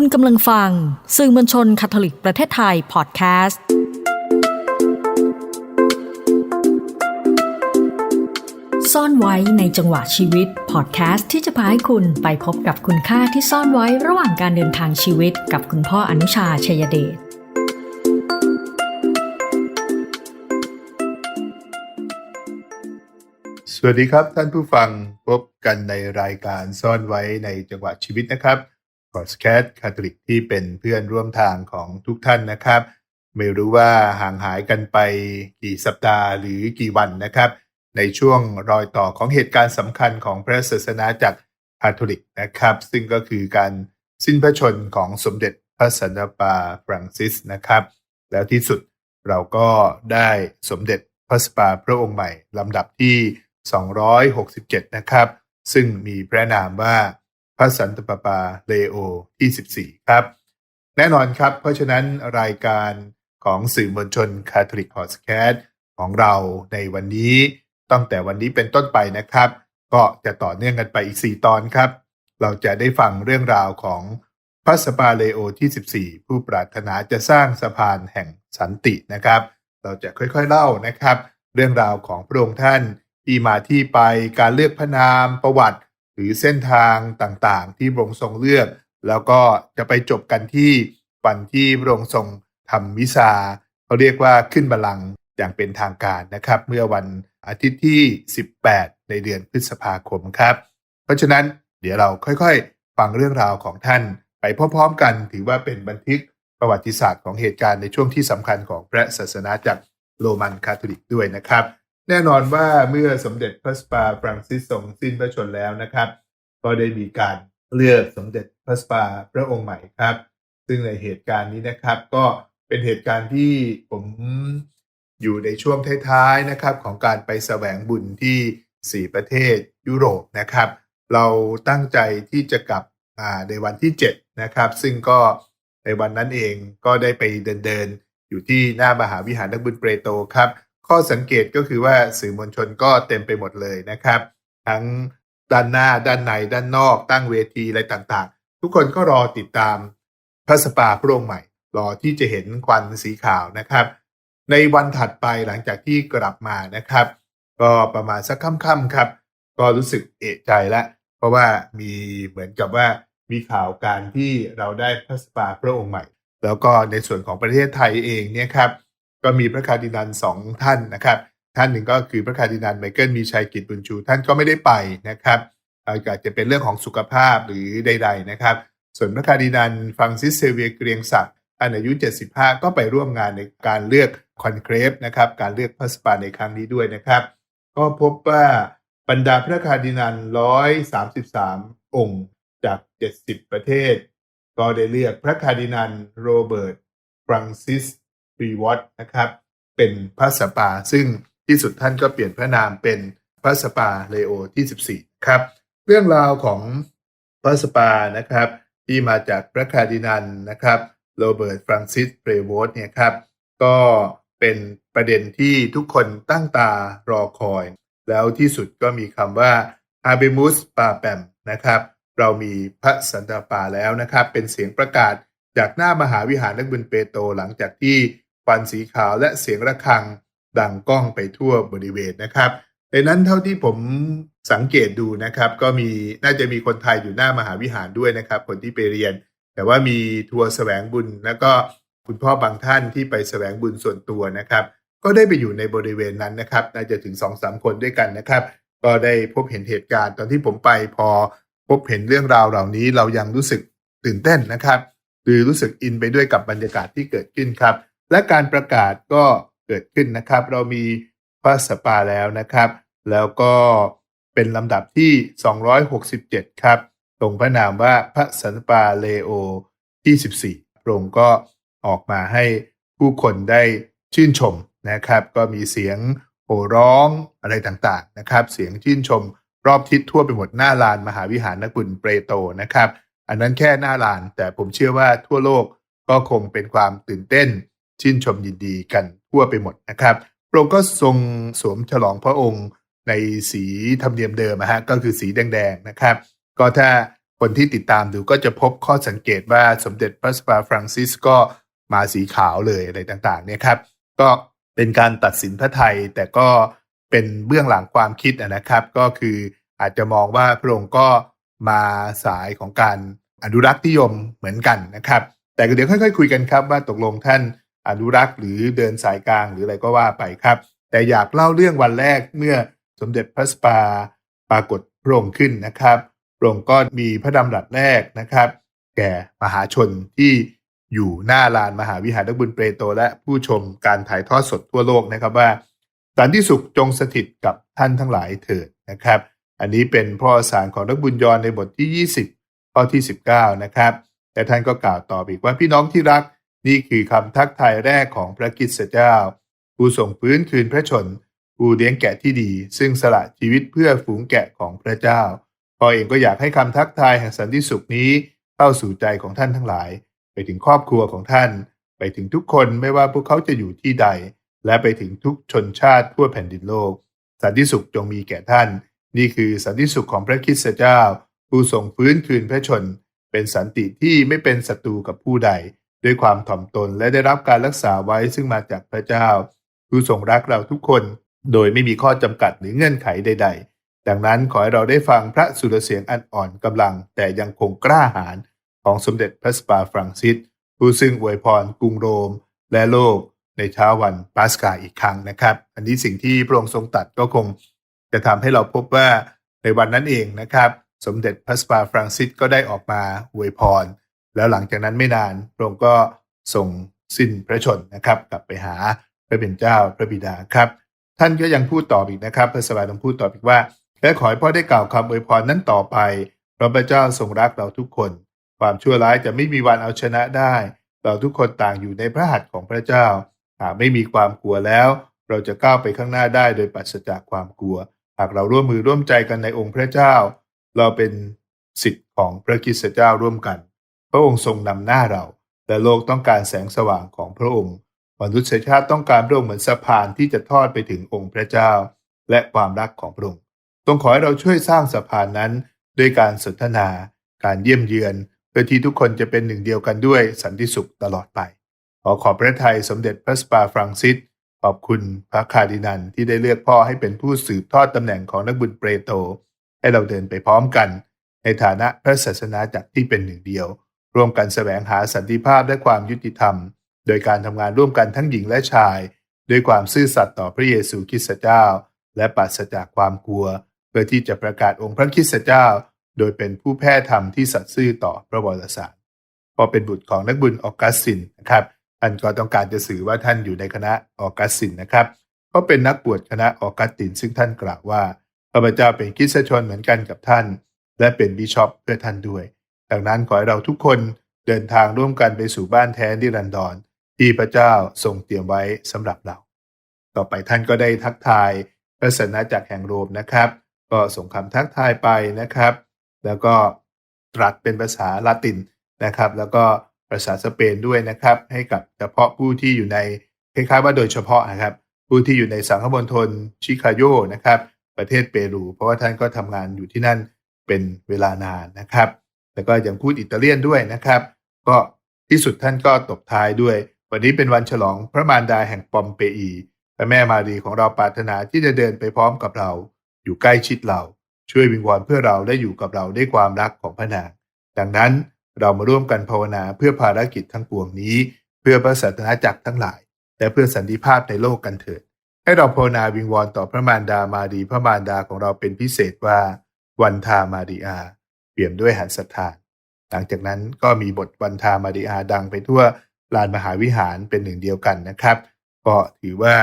คุณกำลังฟัง สื่อมวลชนคาทอลิกประเทศไทยพอดแคสต์ซ่อนไว้ในจังหวะชีวิตพอดแคสต์ที่จะพาให้คุณไปพบกับคุณค่าที่ซ่อนไว้ระหว่างการเดินทางชีวิตกับคุณพ่ออนุชาชัยเดชสวัสดีครับท่านผู้ฟังพบกันในรายการซ่อนไว้ในจังหวะชีวิตนะครับ พอดแคสต์คาทอลิกที่เป็นเพื่อนร่วมทางของทุกท่านนะครับ ไม่รู้ว่าห่างหายกันไปกี่สัปดาห์หรือกี่วันนะครับ ในช่วงรอยต่อของเหตุการณ์สำคัญของพระศาสนาจากคาทอลิกนะครับ ซึ่งก็คือการสิ้นพระชนม์ของสมเด็จพระสันตะปาฟรังซิสนะครับ แล้วที่สุดเราก็ได้สมเด็จพระสปาพระองค์ใหม่ลำดับที่ 267 นะครับ ซึ่งมีพระนามว่า พระสันตปาปาเลโอที่14 ครับ แน่นอนครับ เพราะฉะนั้นรายการของสื่อมวลชนคาทอลิกพอดแคสต์ของเราในวันนี้ตั้งแต่วันนี้เป็นต้นไปนะครับ ก็จะต่อเนื่องกันไปอีก 4 ตอนครับ เราจะได้ฟังเรื่องราวของพระสปาเลโอที่ 14 ผู้ปรารถนาจะสร้างสะพานแห่งสันตินะครับ เราจะค่อยๆเล่านะครับ เรื่องราวของพระองค์ท่านที่มาที่ไปการเลือกพระนามประวัติ หรือเส้นทางต่างๆ ที่พระองค์ทรงเลือก แล้วก็จะไปจบกันที่วันที่พระองค์ทรงทำมิซาเขาเรียกว่าขึ้นบัลลังก์อย่างเป็นทางการนะครับ เมื่อวันอาทิตย์ที่ 18 ในเดือนพฤษภาคมครับ เพราะฉะนั้นเดี๋ยวเราค่อยๆ ฟังเรื่องราวของท่าน ไปพร้อมๆกันถือว่าเป็นบันทึกประวัติศาสตร์ของเหตุการณ์ในช่วงที่สำคัญของพระศาสนาจากโรมันคาทอลิกด้วยนะครับ แน่นอนว่าเมื่อสมเด็จพระสปาฟรังซิสทรงสิ้นพระชนแล้วนะครับ ก็ได้มีการเลือกสมเด็จพระสปาพระองค์ใหม่ครับ ซึ่งในเหตุการณ์นี้นะครับ ก็เป็นเหตุการณ์ที่ผมอยู่ในช่วงท้ายๆนะครับ ของการไปแสวงบุญที่4ประเทศยุโรปนะครับ เราตั้งใจที่จะกลับในวันที่ 7 นะครับ ซึ่งก็ในวันนั้นเองก็ได้ไปเดินๆอยู่ที่หน้ามหาวิหารนักบุญเปรโตครับ ข้อสังเกตก็คือว่าสื่อมวลชนก็เต็มไปหมดเลยนะครับ ทั้งด้านหน้าด้านในด้านนอก ตั้งเวทีอะไรต่างๆ ทุกคนก็รอติดตามพระสปาพระองค์ใหม่ รอที่จะเห็นควันสีขาวนะครับ ในวันถัดไปหลังจากที่กลับมานะครับ ก็ประมาณสักค่ำๆครับ ก็รู้สึกเอะใจล้วเพราะว่ามีเหมือนกับว่ามีข่าวการที่เราได้พระสปาพระองค์ใหม่ แล้วก็ในส่วนของประเทศไทยเองเนี่ยครับ ก็มีพระคาร์ดินัลสองท่านนะครับ ท่านหนึ่งก็คือพระคาร์ดินัลไมเคิลมีชัยกิจบุญชู ท่านก็ไม่ได้ไปนะครับอาจจะเป็นเรื่องของสุขภาพหรือใด ๆนะครับ ส่วนพระคาร์ดินัลฟรังซิสเซเวียเกรียงศักดิ์อายุ 75 ก็ไปร่วมงานในการเลือกคอนเครฟนะครับการเลือกพระสปาในครั้งนี้ด้วยนะครับ ก็พบว่าบรรดาพระคาร์ดินัล133 องค์จาก 70 ประเทศ ก็ได้เลือกพระคาร์ดินัลโรเบิร์ตฟรังซิส รีวอตนะครับเป็นพระสปา ซึ่งที่สุดท่านก็เปลี่ยนพระนามเป็นพระสปาเลโอที่ 14ครับเรื่องราวของพระสปานะครับที่มาจากพระคาร์ดินัลนะครับโรเบิร์ตฟรังซิสเฟรวอตเนี่ยครับก็เป็นประเด็นที่ทุกคนตั้งตารอคอย แล้วที่สุดก็มีคำว่าอาเบมุสปาแปมนะครับเรามีพระสันตปาแล้วนะครับ เป็นเสียงประกาศจากหน้ามหาวิหารนักบุญเปโตหลังจากที่ ควันสีขาวและเสียงระฆังดังก้องไปทั่วบริเวณนะครับในนั้นเท่าที่ผมสังเกตดูนะครับ ก็มีน่าจะมีคนไทยอยู่หน้ามหาวิหารด้วยนะครับ คนที่ไปเรียน แต่ว่ามีทัวร์แสวงบุญ แล้วก็คุณพ่อบางท่านที่ไปแสวงบุญส่วนตัวนะครับ ก็ได้ไปอยู่ในบริเวณนั้นนะครับ น่าจะถึง2องสามคนด้วยกันนะครับ ก็ได้พบเห็นเหตุการณ์ ตอนที่ผมไปพอพบเห็นเรื่องราวเหล่านี้เรายังรู้สึกตื่นเต้นนะครับ หรือรู้สึกอินไปด้วยกับบรรยากาศที่เกิดขึ้นครับ และการประกาศก็เกิดขึ้นนะครับ เรามีพระสปาแล้วนะครับ แล้วก็เป็นลำดับที่ 267 ครับตรงพระนามว่าพระสันปาเลโอที่14พระองค์ก็ออกมาให้ผู้คนได้ชื่นชมนะครับ ก็มีเสียงโห่ร้องอะไรต่างๆนะครับ เสียงชื่นชมรอบทิศทั่วไปหมดหน้าลานมหาวิหารนักบุญเปรโตนะครับ อันนั้นแค่หน้าลานแต่ผมเชื่อว่าทั่วโลกก็คงเป็นความตื่นเต้น ชื่นชมยินดีกันทั่วไปหมดนะครับพระองค์ก็ทรงสวมฉลองพระองค์ในสีธรรมเนียมเดิมนะฮะก็คือสีแดงๆนะครับ ก็ถ้าคนที่ติดตามดูก็จะพบข้อสังเกตว่าสมเด็จพระสปาฟรังซิสก็มาสีขาวเลยอะไรต่างๆเนี่ยครับก็เป็นการตัดสินพระไทยแต่ก็เป็นเบื้องหลังความคิดนะครับ ก็คืออาจจะมองว่าพระองค์ก็มาสายของการอนุรักษ์นิยมเหมือนกันนะครับ แต่เดี๋ยวค่อยๆ คุยกันครับว่าตกลงท่าน อนุรักษ์หรือเดินสายกลางหรืออะไรก็ว่าไปครับ แต่อยากเล่าเรื่องวันแรกเมื่อสมเด็จพระสปาปรากฏพระองค์ขึ้นนะครับพระองค์ก็มีพระดำรัสแรกนะครับ แก่มหาชนที่อยู่หน้าลานมหาวิหารนักบุญเปโตรและผู้ชมการถ่ายทอดสดทั่วโลกนะครับว่าสันติสุขจงสถิตกับท่านทั้งหลายเถิดนะครับ อันนี้เป็นพ่อสารของนักบุญยอนในบทที่ 20 ข้อที่ 19 นะครับ แต่ท่านก็กล่าวต่ออีกว่าพี่น้องที่รัก นี่คือคำทักทายแรกของพระกิตติเจ้า ผู้ส่งฟื้นคืนพระชน ผู้เลี้ยงแกะที่ดี ซึ่งสละชีวิตเพื่อฝูงแกะของพระเจ้าพอเองก็อยากให้คำทักทายแห่งสันติสุขนี้เข้าสู่ใจของท่านทั้งหลาย ไปถึงครอบครัวของท่าน ไปถึงทุกคนไม่ว่าพวกเขาจะอยู่ที่ใด และไปถึงทุกชนชาติทั่วแผ่นดินโลก สันติสุขจงมีแก่ท่าน นี่คือสันติสุขของพระคริสตเจ้า ผู้ทรงฟื้นคืนพระชน เป็นสันติที่ไม่เป็นศัตรูกับผู้ใด ด้วยความถ่อมตนและได้รับการรักษาไว้ซึ่งมาจากพระเจ้า ผู้ทรงรักเราทุกคน โดยไม่มีข้อจำกัดหรือเงื่อนไขใด ๆ ดังนั้นขอให้เราได้ฟังพระสุรเสียงอันอ่อนกำลัง แต่ยังคงกล้าหาญของสมเด็จพระสปาฟรังซิสผู้ซึ่งอวยพรกรุงโรม และโลกในเช้าวันปาสกาอีกครั้งนะครับ อันนี้สิ่งที่พระองค์ทรงตัดก็คงจะทำให้เราพบว่าในวันนั้นเองนะครับ สมเด็จพระสปาฟรังซิสก็ได้ออกมาอวยพร แล้วหลังจากนั้นไม่นานพระองค์ก็ทรงสิ้นพระชนนะครับกลับไปหาพระเป็นเจ้าพระบิดาครับ ท่านก็ยังพูดต่ออีกนะครับพระสวายต้องพูดต่ออีกว่า และขอให้พ่อได้กล่าวคำอวยพรนั้นต่อไปเพราะพระเจ้าทรงรักเราทุกคน ความชั่วร้ายจะไม่มีวันเอาชนะได้ เราทุกคนต่างอยู่ในพระหัตถ์ของพระเจ้าหากไม่มีความกลัวแล้ว เราจะก้าวไปข้างหน้าได้โดยปราศจากความกลัว หากเราร่วมมือร่วมใจกันในองค์พระเจ้า เราเป็นสิทธิ์ของพระคริสตเจ้าร่วมกัน พระองค์ทรงนำหน้าเราแต่โลกต้องการแสงสว่างของพระองค์ มนุษยชาติต้องการพระองค์เหมือนสะพานที่จะทอดไปถึงองค์พระเจ้า และความรักของพระองค์ต้องขอให้เราช่วยสร้างสะพานนั้น ด้วยการสนทนา การเยี่ยมเยือนเพื่อที่ทุกคนจะเป็นหนึ่งเดียวกันด้วยสันติสุขตลอดไป ขอขอบพระทัยสมเด็จพระสปาฟรังซิสขอบคุณพระคาร์ดินันที่ได้เลือกพ่อให้เป็นผู้สืบทอดตำแหน่งของนักบุญเปโต ให้เราเดินไปพร้อมกัน ในฐานะพระศาสนาจักรที่เป็นหนึ่งเดียว ร่วมกันแสวงหาสันติภาพและความยุติธรรม โดยการทำงานร่วมกันทั้งหญิงและชาย ด้วยความซื่อสัตย์ต่อพระเยซูคริสต์เจ้า และปราศจากความกลัว เพื่อที่จะประกาศองค์พระคริสต์เจ้า โดยเป็นผู้แพร่ธรรมที่สัตย์ซื่อต่อพระวรสารพอเป็นบุตรของนักบุญออกัสซินนะครับท่านก็ต้องการจะสื่อว่าท่านอยู่ในคณะออกัสซินนะครับก็เป็นนักบวชคณะออกัสติน ซึ่งท่านกล่าวว่าข้าพเจ้าเป็นคริสตชนเหมือนกันกับท่าน และเป็นบิชอปเพื่อท่านด้วย ดังนั้นขอให้เราทุกคนเดินทางร่วมกันไปสู่บ้านแท้นิรันดรที่พระเจ้าทรงเตรียมไว้สำหรับเรา ต่อไปท่านก็ได้ทักทายพระสนาจากรแห่งโรมนะครับ ก็ส่งคำทักทายไปนะครับ แล้วก็ตรัสเป็นภาษาละตินนะครับ แล้วก็ภาษาสเปนด้วยนะครับ ให้กับเฉพาะผู้ที่อยู่ในคล้ายๆว่าโดยเฉพาะนะครับ ผู้ที่อยู่ในสังคมณฑลชิคาโยนะครับ ประเทศเปรู เพราะว่าท่านก็ทำงานอยู่ที่นั่นเป็นเวลานานนะครับ แล้วก็ยังพูดอิตาเลียนด้วยนะครับ ก็ที่สุดท่านก็ตบท้ายด้วย วันนี้เป็นวันฉลองพระมารดาแห่งปอมเปอีพระแม่มารีของเราปรารถนาที่จะเดินไปพร้อมกับเรา อยู่ใกล้ชิดเรา ช่วยวิงวอนเพื่อเราได้อยู่กับเราด้วยความรักของพระนางดังนั้นเรามาร่วมกันภาวนาเพื่อภารกิจทั้งปวงนี้ เพื่อพระศาสนาจักรทั้งหลาย และเพื่อสันติภาพในโลกกันเถิดให้เราภาวนาวิงวอนต่อพระมารดามารีพระมารดาของเราเป็นพิเศษว่า วันทามาริอา เปี่ยมด้วยหันสถาหลังจากนั้นก็มีบทวันทามาริอาดังไปทั่วลานมหาวิหารเป็นหนึ่งเดียวกันนะครับ ก็ถือว่า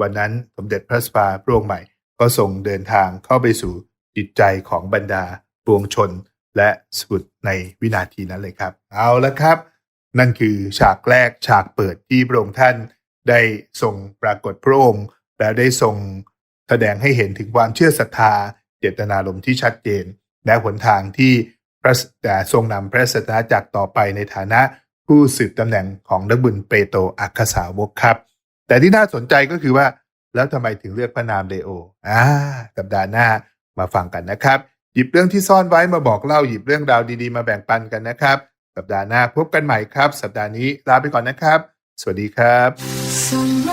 วันนั้นสมเด็จพระสปาพระองค์ใหม่ ก็ทรงเดินทางเข้าไปสู่จิตใจของบรรดาปวงชนและสุดในวินาทีนั้นเลยครับ เอาละครับ นั่นคือฉากแรกฉากเปิดที่พระองค์ท่านได้ทรงปรากฏพระองค์และได้ทรงแสดงให้เห็นถึงความเชื่อศรัทธาเจตนารมณ์ที่ชัดเจน และหนทางที่พระแต่ทรงนำพระศาสนาจักรต่อไปในฐานะผู้สืบตำแหน่งของนักบุญเปโตรอัครสาวกครับ แต่ที่น่าสนใจก็คือว่า แล้วทำไมถึงเลือกพระนามเลโออ่าสัปดาห์หน้ามาฟังกันนะครับ หยิบเรื่องที่ซ่อนไว้มาบอกเล่าหยิบเรื่องราวดีๆ มาแบ่งปันกันนะครับ สัปดาห์หน้าพบกันใหม่ครับ สัปดาห์นี้ลาไปก่อนนะครับ สวัสดีครับ